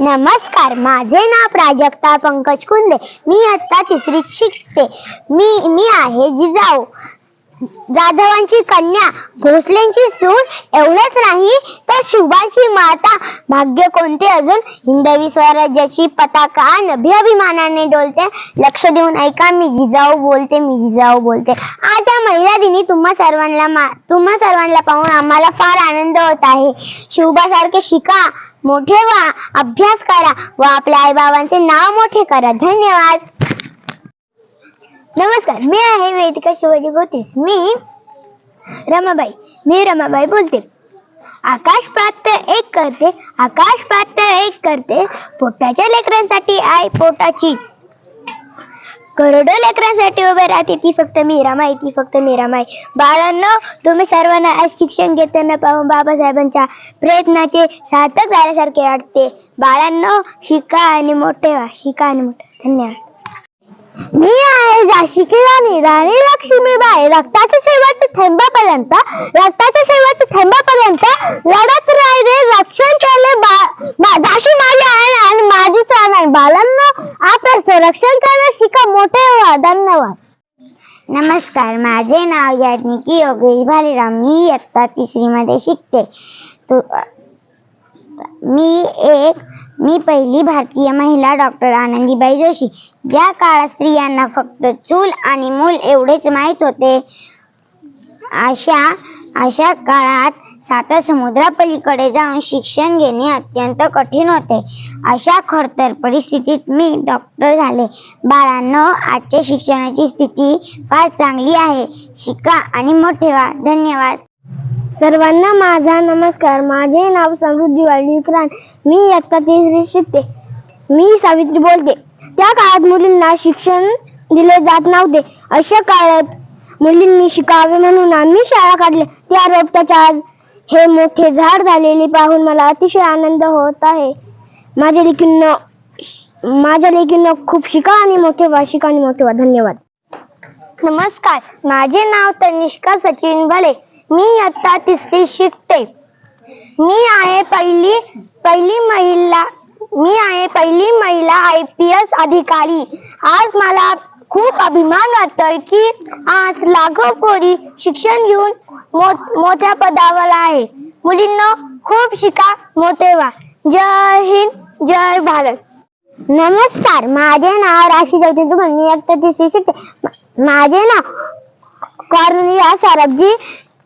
नमस्कार माझे नाव प्राजक्ता पंकज कुंदे. मी आता तिसरीत शिकते. मी मी आहे जिजाऊ. जाधवांची कन्या भोसलेंची सून एवढंच नाही तर शुभाची माता. भाग्य कोणते अजून? हिंदवी स्वराज्याची पताका नभी अभिमानाने डोलते. लक्ष देऊन ऐका मी जिजाऊ बोलते मी जिजाऊ बोलते. आज या महिला दिनी तुम्हा सर्वांना मा- तुम्हा सर्वांना पाहून आम्हाला फार आनंद होत आहे. शुभासारखे शिका. मोठे व्हा अभ्यास करा व आपल्या आईबाबांचे नाव मोठे करा. धन्यवाद. नमस्कार मी आहे वेदिका शिवाजी गोतीस. मी रमाबाई मी रमाबाई बोलते. आकाश पात्र एक करते आकाश पात्र एक करते. पोटाच्या लेकरांसाठी आई पोटाची. करोडो लेकरांसाठी उभे राहते ती फक्त मीरामाई ती फक्त मीरामाई. बाळांनो तुम्ही सर्वांना आज शिक्षण घेताना पाहून बाबासाहेबांच्या प्रयत्नाचे सार्थक झाल्यासारखे वाटते. बाळांनो शिका आणि मोठे व्हा. शिका आणि मोठे धन्यवाद. मी आहे झाशीची राणी लक्ष्मीबाई रक्ताच्या शेवटच्या थेंबापर्यंत रक्ताच्या शेवटच्या थेंबापर्यंत लढत राहिले. रक्षण केले बा- मा- झाशी माझी आहे आणि माझी प्राण आहे बालांना आपलं संरक्षण करणं शिका मोठे व्हा. धन्यवाद. नमस्कार माझे नाव याज्ञिकी योगेश भालेराव. मी इयत्ता तिसरी मध्ये शिकते. तू मी एक मी पहिली भारतीय महिला डॉक्टर आनंदीबाई जोशी. ज्या काळात स्त्रियांना फक्त चूल आणि मूल एवढेच माहीत होते अशा अशा काळात साता समुद्रापलीकडे जाऊन शिक्षण घेणे अत्यंत कठीण होते. अशा खडतर परिस्थितीत मी डॉक्टर झाले. बाळांनो आजच्या शिक्षणाची स्थिती फार चांगली आहे. शिका आणि मोठे व्हा धन्यवाद. सर्वांना माझा नमस्कार. माझे नाव समृद्धी वाळीकरान मी इयत्ता तिसरी शिकते. मी सावित्री बोलते. त्या काळात मुलींना शिक्षण दिले जात नव्हते. अशा काळात मुलींनी शिकावे म्हणून आम्ही शाळा काढल्या. त्या रोपट्याच्या आज हे मोठे झाड झालेले पाहून मला अतिशय आनंद होत आहे. माझ्या लेकींना माझ्या लेकींना खूप शिका आणि मोठे व्हा शिका आणि मोठे व्हा. धन्यवाद. नमस्कार. माझे नाव तनिष्का सचिन भले. मी आता तिसरी शिकते. मी आहे पहिली पहिली महिला मी आहे पहिली महिला आय पी एस अधिकारी. आज मला खूप अभिमान वाटतोय की आज लाखो पोरी शिक्षण घेऊन मो- मोठ्या पदावर आहे. मुलींना खूप शिका मोठे व्हा जय हिंद जय भारत. नमस्कार माझे नाव राशी जगजिंद्र मी आता तिसरी शिकते माझे नाव कॉर्निया सरबजी.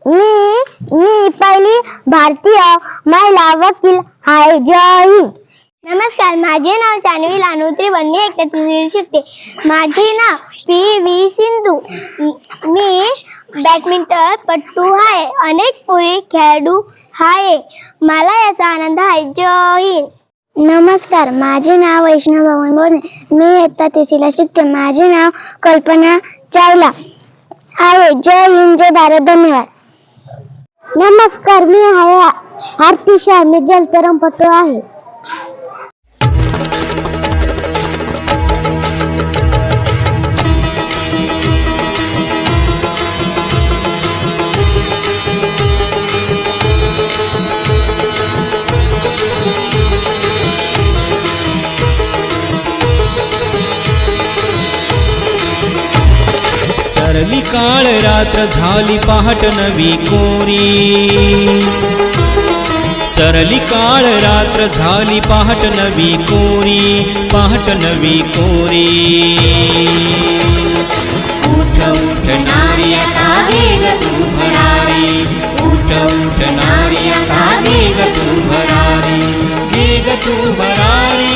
मी मी पहिली भारतीय महिला वकील आहे. जय हिंद. नमस्कार माझे नाव जानवी लानोत्री वन्य एकत्र शिकते माझे नाव पी व्ही सिंधू. मी बॅडमिंटन पट्टू आहे. अनेक पुढे खेळाडू आहे. मला याचा आनंद आहे. जय हिंद. नमस्कार माझे नाव वैष्णव भवन बोलणे मी इयत्ता तिसरीला शिकते. माझे नाव कल्पना चावला आहे. जय हिंद जय भारत. धन्यवाद. नमस्कार मी आहे आरती शाह मी जलतरणपटू आहे. सरली काळ रात्र झाली पहाट नवी कोरी. सरली काळ रात्र झाली पहाट नवी कोरी पहाट नवी कोरी. उठ उठ नारी आता वेग तू भरारी. उठ उठ नारी आता वेग तू भरारी. वेग तू भरारी.